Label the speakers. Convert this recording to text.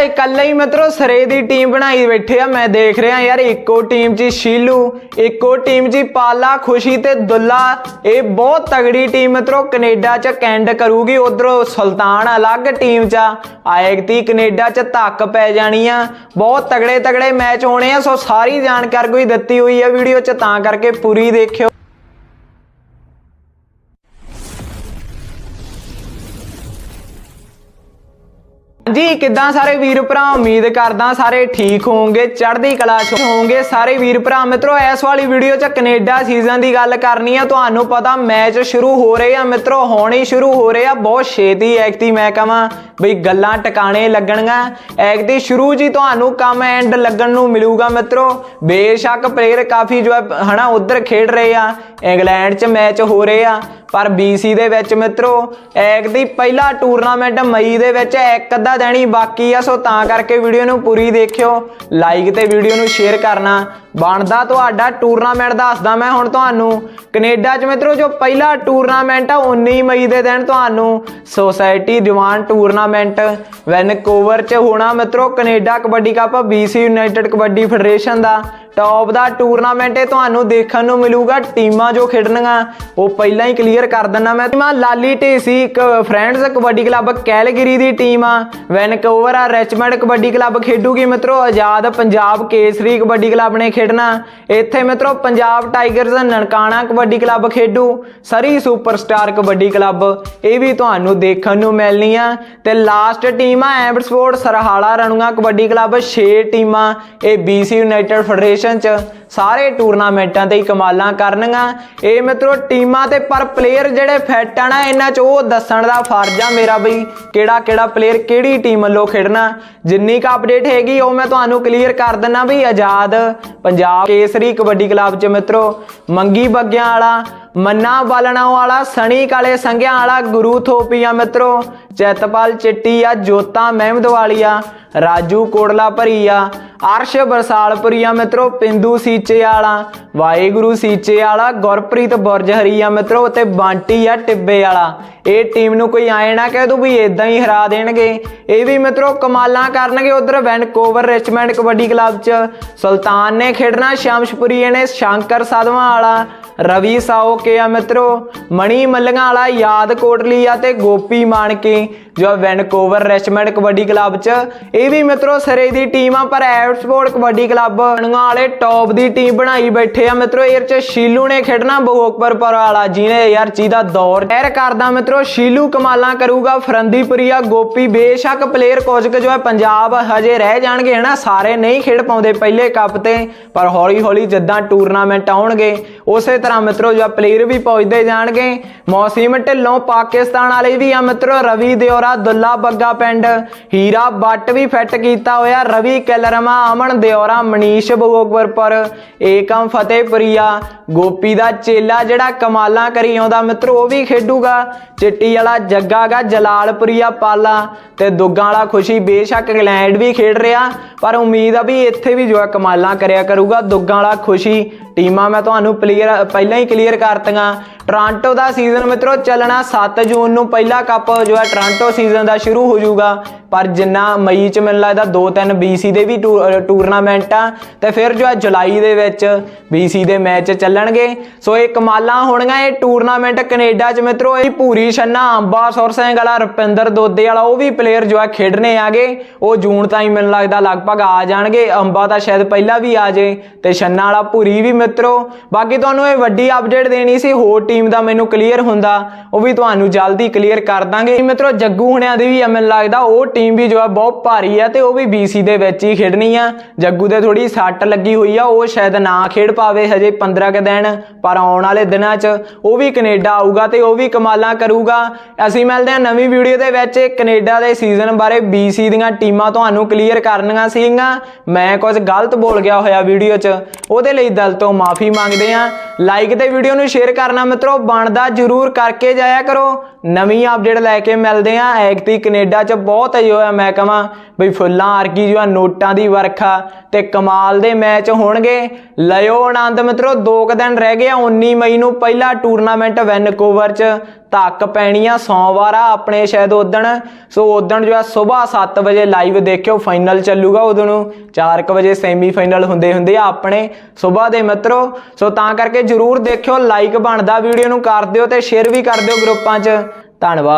Speaker 1: ਇਕੱਲੇ ਹੀ ਮਿੱਤਰੋ ਸਰੇ ਦੀ ਟੀਮ ਬਣਾਈ ਬੈਠੇ ਆ, ਮੈਂ ਦੇਖ ਰਿਹਾ ਯਾਰ, ਇੱਕੋ ਟੀਮ 'ਚ ਸ਼ੀਲੂ, ਇੱਕੋ ਟੀਮ 'ਚ ਪਾਲਾ, ਖੁਸ਼ੀ ਤੇ ਦੁੱਲਾ। ਇਹ ਬਹੁਤ ਤਗੜੀ ਟੀਮ ਮਿੱਤਰੋ, ਕੈਨੇਡਾ 'ਚ ਕੈਂਡ ਕਰੂਗੀ, ਉਧਰੋਂ ਸੁਲਤਾਨ ਅਲੱਗ ਟੀਮ 'ਚ ਆ। ਆਏਗਤੀ ਕੈਨੇਡਾ 'ਚ ਧੱਕ ਪੈ ਜਾਣੀ ਆ। ਬਹੁਤ ਤਗੜੇ ਤਗੜੇ ਮੈਚ ਹੋਣੇ ਆ, ਸੋ ਸਾਰੀ ਜਾਣਕਾਰੀ ਕੋਈ ਦਿੱਤੀ ਹੋਈ ਆ ਵੀਡੀਓ 'ਚ, ਤਾਂ ਕਰਕੇ ਪੂਰੀ ਦੇਖਿਓ। ਜੀ, ਕਿੱਦਾਂ ਸਾਰੇ ਵੀਰ ਭਰਾ? ਉਮੀਦ ਕਰਦਾ ਸਾਰੇ ਠੀਕ ਹੋਵੋਗੇ। ਚੜ੍ਹਦੀ ਕਲਾ ਚ ਹੋਵੋਗੇ। ਸਾਰੇ ਵੀਰ ਭਰਾ, ਮਿੱਤਰੋ, ਇਸ ਵਾਲੀ ਵੀਡੀਓ ਚ ਕੈਨੇਡਾ ਸੀਜ਼ਨ ਦੀ ਗੱਲ ਕਰਨੀ ਆ। ਤੁਹਾਨੂੰ ਪਤਾ ਮੈਚ ਸ਼ੁਰੂ ਹੋ ਰਹੇ ਆ, ਮਿੱਤਰੋ, ਹੁਣ ਸ਼ੁਰੂ ਹੋ ਰਹੇ ਆ। ਬਹੁਤ ਛੇਤੀ ਐਕਟੀ ਮੈਂ ਕਹਾਂ ਬਈ ਗੱਲਾਂ ਟਿਕਾਣੇ ਲੱਗਣਗੀਆਂ। ਐਕਟੀ ਸ਼ੁਰੂ ਜੀ ਤੁਹਾਨੂੰ ਕੰਮ ਐਂਡ ਲੱਗਣ ਨੂੰ ਮਿਲੂਗਾ, ਮਿੱਤਰੋ। ਬੇਸ਼ੱਕ ਪਲੇਅਰ ਕਾਫੀ ਜੋ ਹੈ, ਹਨਾ, ਉਧਰ ਖੇਡ ਰਹੇ ਆ। ਇੰਗਲੈਂਡ 'ਚ ਮੈਚ ਹੋ ਰਹੇ ਆ। ਪਰ BC ਦੇ ਵਿੱਚ, ਮਿੱਤਰੋ ਐਕ ਦੀ ਪਹਿਲਾ ਟੂਰਨਾਮੈਂਟ ਮਈ ਦੇ ਵਿੱਚ ਇੱਕ ਅੱਧਾ ਦਿਨ ਹੀ ਬਾਕੀ ਆ, ਸੋ ਤਾਂ ਕਰਕੇ ਵੀਡੀਓ ਨੂੰ ਪੂਰੀ ਦੇਖਿਓ ਲਾਈਕ ਤੇ ਵੀਡੀਓ ਨੂੰ ਸ਼ੇਅਰ ਕਰਨਾ ਬਣਦਾ ਤੁਹਾਡਾ ਟੂਰਨਾਮੈਂਟ ਦੱਸਦਾ ਮੈਂ ਹੁਣ ਤੁਹਾਨੂੰ। ਕੈਨੇਡਾ 'ਚ ਮਿੱਤਰੋ, ਜੋ ਪਹਿਲਾ ਟੂਰਨਾਮੈਂਟ ਆ 19 ਮਈ ਦੇ ਦਿਨ ਤੁਹਾਨੂੰ ਸੋਸਾਇਟੀ ਦੀਵਾਨ ਟੂਰਨਾਮੈਂਟ ਵੈਨਕੂਵਰ 'ਚ ਹੋਣਾ। ਮਿੱਤਰੋ, Canada kabaddi cup BC united kabaddi federation ਦਾ। ਟੌਪ ਦਾ ਟੂਰਨਾਮੈਂਟ ਇਹ ਤੁਹਾਨੂੰ ਦੇਖਣ ਨੂੰ ਮਿਲੂਗਾ। ਟੀਮਾਂ ਜੋ ਖੇਡਣਗੀਆਂ, ਉਹ ਪਹਿਲਾਂ ਹੀ ਕਲੀਅਰ ਕਰ ਦਿੰਦਾ ਮੈਂ। ਟੀਮਾਂ ਲਾਲੀ ਢੇਸੀ, ਇੱਕ ਫਰੈਂਡਸ ਕਬੱਡੀ ਕਲੱਬ ਕੈਲਗਰੀ ਦੀ ਟੀਮ ਆ। ਵੈਨਕੂਵਰ ਆ, ਰਿਚਮੰਡ ਕਬੱਡੀ ਕਲੱਬ ਖੇਡੂਗੀ ਮਿੱਤਰੋ। ਆਜ਼ਾਦ ਪੰਜਾਬ ਕੇਸਰੀ ਕਬੱਡੀ ਕਲੱਬ ਨੇ ਖੇਡਣਾ। ਇੱਥੇ ਮਿੱਤਰੋ, ਪੰਜਾਬ ਟਾਈਗਰਸ ਨਨਕਾਣਾ ਕਬੱਡੀ ਕਲੱਬ ਖੇਡੂ, ਸਰੀ ਸੁਪਰਸਟਾਰ ਕਬੱਡੀ ਕਲੱਬ। ਇਹ ਵੀ ਤੁਹਾਨੂੰ ਦੇਖਣ ਨੂੰ ਮਿਲਣੀ ਆ। ਤੇ ਲਾਸਟ ਟੀਮ ਆ Abbott sport Sarhala Ranua kabaddi club 6 ਟੀਮਾਂ ਇਹ BC ਯੂਨਾਈਟਿਡ ਫੈਡਰੇਸ਼ਨ ਚ। ਸਾਰੇ ਟੂਰਨਾਮੈਂਟਾਂ ਤੇ ਹੀ ਕਮਾਲਾਂ ਕਰਨਗਾ ਇਹ ਮਿੱਤਰੋ, ਟੀਮਾਂ ਤੇ ਪਰ ਪਲੇਅਰ ਜਿਹੜੇ ਫਿੱਟ ਆ ਨਾ, ਇਹਨਾਂ ਚ ਉਹ ਦੱਸਣ ਦਾ ਫਰਜ਼ ਆ ਮੇਰਾ ਬਈ, ਕਿਹੜਾ ਕਿਹੜਾ ਪਲੇਅਰ ਕਿਹੜੀ ਟੀਮ ਵੱਲੋਂ ਖੇਡਣਾ। ਜਿੰਨੀ ਕ ਅਪਡੇਟ ਹੈਗੀ, ਉਹ ਮੈਂ ਤੁਹਾਨੂੰ ਕਲੀਅਰ ਕਰ ਦਿੰਨਾ ਬਈ, ਆਜ਼ਾਦ ਪੰਜਾਬ ਕੇਸਰੀ ਕਬੱਡੀ ਕਲੱਬ ਚ ਮਿੱਤਰੋ। ਮੰਗੀ ਬੱਗਿਆਂ ਵਾਲਾ, ਮੰਨਾ ਬਾਲਣਾ ਵਾਲਾ, ਸਣੀ ਕਾਲੇ ਸੰਘਿਆਂ ਵਾਲਾ, ਗੁਰੂ ਥੋਪੀਆ ਮਿੱਤਰੋ। ਚੈਤਪਾਲ ਚਿੱਟੀ ਆ, ਜੋਤਾ ਮਹਿਮਦ ਵਾਲੀਆ ਰਾਜੂ ਕੋੜਲਾ ਭਰੀਆ ਅਰਸ਼ ਬਰਸਾਲਪੁਰੀਆ ਮਿੱਤਰੋ, ਪਿੰਦੂ ਸੀਚੇ ਵਾਲਾ ਵਾਹਿਗੁਰੂ ਸੀਚੇ ਵਾਲਾ ਗੁਰਪ੍ਰੀਤ ਬੁਰਜ ਹਰੀਆ ਮਿੱਤਰੋ ਤੇ ਬਾਂਟੀ ਆ ਟਿੱਬੇ ਵਾਲਾ ਇਹ ਟੀਮ ਨੂੰ ਕੋਈ ਆਏ ਨਾ ਕਹਿ ਦੂ ਵੀ ਇਦਾਂ ਹੀ ਹਰਾ ਦੇਣਗੇ। ਇਹ ਵੀ ਮਿੱਤਰੋ ਕਮਾਲਾਂ ਕਰਨਗੇ ਉਧਰ ਵੈਨਕੂਵਰ ਰਿਚਮੈਂਡ ਕਬੱਡੀ ਕਲੱਬ 'ਚ। ਸੁਲਤਾਨ ਨੇ ਖੇਡਣਾ ਸ਼ਮਸ਼ਪੁਰੀ ਨੇ ਸ਼ੰਕਰ ਸਾਧਵਾਂ ਵਾਲਾ। ਰਵੀ ਸਾਓ ਕੇ ਆ ਮਿੱਤਰੋ। ਮਣੀ ਮੱਲੀਆਂ ਵਾਲਾ ਯਾਦ ਕੋਟਲੀ ਆ ਤੇ ਗੋਪੀ ਮਾਨਕੇ, ਜੋ ਵੈਨਕੂਵਰ ਰਿਚਮੰਡ ਕਬੱਡੀ ਕਲੱਬ 'ਚ। ਇਹ ਵੀ ਮਿੱਤਰੋ ਸਿਰੇ ਦੀ ਟੀਮ ਆ, ਪਰ ਐਵਟ ਕਬੱਡੀ ਕਲੱਬ ਬਣੂਆਂ ਵਾਲੇ ਟੌਪ ਦੀ ਟੀਮ ਬਣਾਈ ਬੈਠੇ ਆ। ਮਿੱਤਰੋ ਇਹ 'ਚ ਸ਼ੀਲੂ ਨੇ ਖੇਡਣਾ ਬਹੋਕਪੁਰ ਵਾਲਾ, ਜਿਹਨੇ ਯਾਰ ਚੀਦਾ ਦੌਰ ਐਰ ਕਰਦਾ ਮਿੱਤਰੋ। ਸ਼ੀਲੂ ਕਮਾਲਾਂ ਕਰੂਗਾ ਫਰੰਦੀਪੁਰੀਆ, ਗੋਪੀ ਬੇਸ਼ੱਕ ਪਲੇਅਰ ਕੁਝ ਕੁ ਜੋ ਹੈ, ਪੰਜਾਬ ਹਜੇ ਰਹਿ ਜਾਣਗੇ, ਹਨਾ? ਸਾਰੇ ਨਹੀਂ ਖੇਡ ਪਾਉਂਦੇ ਪਹਿਲੇ ਕੱਪ ਤੇ, ਪਰ ਹੌਲੀ ਹੌਲੀ ਜਿੱਦਾਂ ਟੂਰਨਾਮੈਂਟ ਆਉਣਗੇ, ਉਸੇ ਤਰ੍ਹਾਂ ਮਿੱਤਰੋ, ਜੋ ਪਲੇਅਰ ਵੀ ਪਹੁੰਚਦੇ ਜਾਣਗੇ। ਮੌਸਮ ਢਿੱਲੋਂ ਪਾਕਿਸਤਾਨ ਵਾਲੇ ਵੀ ਆ ਮਿੱਤਰੋ, ਰਵੀ ਦਿਓਰਾ, ਦੁੱਲਾ ਬੱਗਾ ਪਿੰਡ, ਹੀਰਾ ਬੱਟ ਵੀ ਫਿੱਟ ਕੀਤਾ ਹੋਇਆ, ਰਵੀ ਕੈਲਰਮਾ, ਅਮਨ ਦਿਓਰਾ, ਮਨੀਸ਼ ਬਗੋਗਵਰਪੁਰ ਏਕਮ ਫਤਿਹਪੁਰੀਆ, ਗੋਪੀ ਦਾ ਚੇਲਾ ਜਿਹੜਾ ਕਮਾਲਾਂ ਕਰੀ ਆਉਂਦਾ ਮਿੱਤਰੋ, ਉਹ ਵੀ ਖੇਡੂਗਾ। ਚਿੱਟੀ ਵਾਲਾ ਜੱਗਾ ਜਲਾਲਪੁਰੀਆ ਪਾਲਾ ਤੇ ਦੁੱਗਾਂ ਵਾਲਾ ਖੁਸ਼ੀ ਬੇਸ਼ੱਕ ਇੰਗਲੈਂਡ ਵੀ ਖੇਡ ਰਿਹਾ, ਪਰ ਉਮੀਦ ਆ ਵੀ ਇੱਥੇ ਵੀ ਜੋ ਹੈ ਕਮਾਲਾਂ ਕਰਿਆ ਕਰੂਗਾ, ਦੁੱਗਾਂ ਵਾਲਾ ਖੁਸ਼ੀ ਟੀਮਾਂ ਮੈਂ ਤੁਹਾਨੂੰ ਕਲੀਅਰ ਪਹਿਲਾਂ ਹੀ ਕਲੀਅਰ ਕਰਤੀਆਂ। ਟੋਰਾਂਟੋ ਦਾ ਸੀਜ਼ਨ ਮਿੱਤਰੋ ਚੱਲਣਾ 7 ਜੂਨ ਨੂੰ ਪਹਿਲਾ ਕੱਪ ਜੋ ਹੈ ਟੋਰਾਂਟੋ ਸੀਜ਼ਨ ਦਾ ਸ਼ੁਰੂ ਹੋ ਜਾਊਗਾ। ਪਰ ਜਿੰਨਾ ਮਈ ਚ ਮੈਨੂੰ ਲੱਗਦਾ 2-3 BC ਦੇ ਵੀ ਟੂਰਨਾਮੈਂਟ ਆ, ਤੇ ਫਿਰ ਜੋ ਹੈ ਜੁਲਾਈ ਦੇ ਵਿੱਚ BC ਦੇ ਮੈਚ ਚੱਲਣਗੇ। ਸੋ ਇਹ ਕਮਾਲਾਂ ਹੋਣਗੀਆਂ ਇਹ ਟੂਰਨਾਮੈਂਟ ਕੈਨੇਡਾ ਚ ਮਿੱਤਰੋ, ਇਹ ਪੂਰੀ ਛੰਨਾ, ਅੰਬਾ, ਸੁਰ ਸਿੰਘ ਵਾਲਾ, ਰੁਪਿੰਦਰ ਦੋਦੇ ਵਾਲਾ, ਉਹ ਵੀ ਪਲੇਅਰ ਜੋ ਹੈ ਖੇਡਣੇ ਆਗੇ। ਉਹ ਜੂਨ ਤਾਈਂ ਮੈਨੂੰ ਲੱਗਦਾ ਲਗਭਗ ਆ ਜਾਣਗੇ। ਅੰਬਾ ਤਾਂ ਸ਼ਾਇਦ ਪਹਿਲਾਂ ਵੀ ਆ ਜੇ, ਤੇ ਛੰਨਾ ਵਾਲਾ ਪੂਰੀ ਵੀ ਮਿੱਤਰੋ, ਬਾਕੀ ਤੁਹਾਨੂੰ ਇਹ ਵੱਡੀ ਅਪਡੇਟ ਦੇਣੀ ਸੀ, ਹੋਰ ਟੀਮ ਦਾ ਮੈਨੂੰ ਕਲੀਅਰ ਹੁੰਦਾ, ਉਹ ਵੀ ਤੁਹਾਨੂੰ ਜਲਦੀ ਕਲੀਅਰ ਕਰ ਦਾਂਗੇ। ਮਿੱਤਰੋ, ਜੱਗੂ ਹੁਣਿਆਂ ਦੀ ਵੀ ਮੈਨੂੰ ਲੱਗਦਾ, ਉਹ ਟੀਮ ਵੀ ਜੋ ਹੈ ਬਹੁਤ ਭਾਰੀ ਆ ਤੇ ਉਹ ਵੀ BC ਦੇ ਵਿੱਚ ਹੀ ਖੇਡਣੀ ਆ ਜੱਗੂ ਦੇ ਥੋੜੀ ਸੱਟ ਲੱਗੀ ਹੋਈ ਆ, ਉਹ ਸ਼ਾਇਦ ਨਾ ਖੇਡ ਪਾਵੇ ਹਜੇ 15 ਕ ਦਿਨ, ਪਰ ਆਉਣ ਵਾਲੇ ਦਿਨਾਂ 'ਚ ਉਹ ਵੀ ਕੈਨੇਡਾ ਆਊਗਾ ਤੇ ਉਹ ਵੀ ਕਮਾਲਾਂ ਕਰੂਗਾ। ਅਸੀਂ ਮਿਲਦੇ ਹਾਂ ਨਵੀਂ ਵੀਡੀਓ ਦੇ ਵਿੱਚ, ਕੈਨੇਡਾ ਦੇ ਸੀਜ਼ਨ ਬਾਰੇ BC ਦੀਆਂ ਟੀਮਾਂ ਤੁਹਾਨੂੰ ਕਲੀਅਰ ਕਰਨੀਆਂ ਸੀਗੀਆਂ। ਮੈਂ ਕੁਝ ਗਲਤ ਬੋਲ ਗਿਆ ਹੋਇਆ ਵੀਡੀਓ 'ਚ, ਉਹਦੇ ਲਈ ਦਿਲ ਤੋਂ ਮਾਫੀ ਮੰਗਦੇ ਹਾਂ। ਲਾਈਕ ਤੇ ਵੀਡੀਓ ਨੂੰ ਸ਼ੇਅਰ ਕਰਨਾ ਮਿੱਤਰੋ, ਬਣਦਾ ਜਰੂਰ ਕਰਕੇ ਜਾਇਆ ਕਰੋ। ਨਵੀਂ ਅਪਡੇਟ ਲੈ ਕੇ ਮਿਲਦੇ ਆਂ ਐਗਤੀ ਕੈਨੇਡਾ 'ਚ ਬਹੁਤ ਅਜੇ ਹੋਇਆ ਮੈਂ ਕਹਾਂ ਬਈ ਫੁੱਲਾਂ ਆਰਕੀ ਜਿਹਾ ਨੋਟਾਂ ਦੀ ਵਰਖਾ ਤੇ ਕਮਾਲ ਦੇ ਮੈਚ ਹੋਣਗੇ। ਲਿਓ ਆਨੰਦ ਮਿੱਤਰੋ ਕੁ ਦਿਨ ਰਹਿ ਗਏ 19 ਮਈ ਨੂੰ ਪਹਿਲਾ ਟੂਰਨਾਮੈਂਟ ਵੈਨਕੂਵਰ 'ਚ ਧੱਕ ਪੈਣੀ ਆ ਸੋਮਵਾਰ ਆ ਆਪਣੇ ਸ਼ਾਇਦ ਉਦਣ ਸੋ ਉਦਣ ਜੋ ਆ ਸਵੇਰ 7 ਵਜੇ ਲਾਈਵ ਦੇਖਿਓ ਫਾਈਨਲ ਚੱਲੂਗਾ ਉਦੋਂ ਨੂੰ। 4 ਵਜੇ ਸੈਮੀ ਫਾਈਨਲ ਹੁੰਦੇ ਹੁੰਦੇ ਆ ਆਪਣੇ ਸਵੇਰ ਦੇ ਮਿੱਤਰੋ। ਸੋ ਤਾਂ ਕਰਕੇ ਜਰੂਰ ਦੇਖਿਓ ਲਾਈਕ ਬਣਦਾ ਵੀਡੀਓ ਨੂੰ ਕਰ ਦਿਓ ਤੇ ਸ਼ੇਅਰ ਵੀ ਕਰ ਦਿਓ ਗਰੁੱਪਾਂ 'ਚ। ਧੰਨਵਾਦ।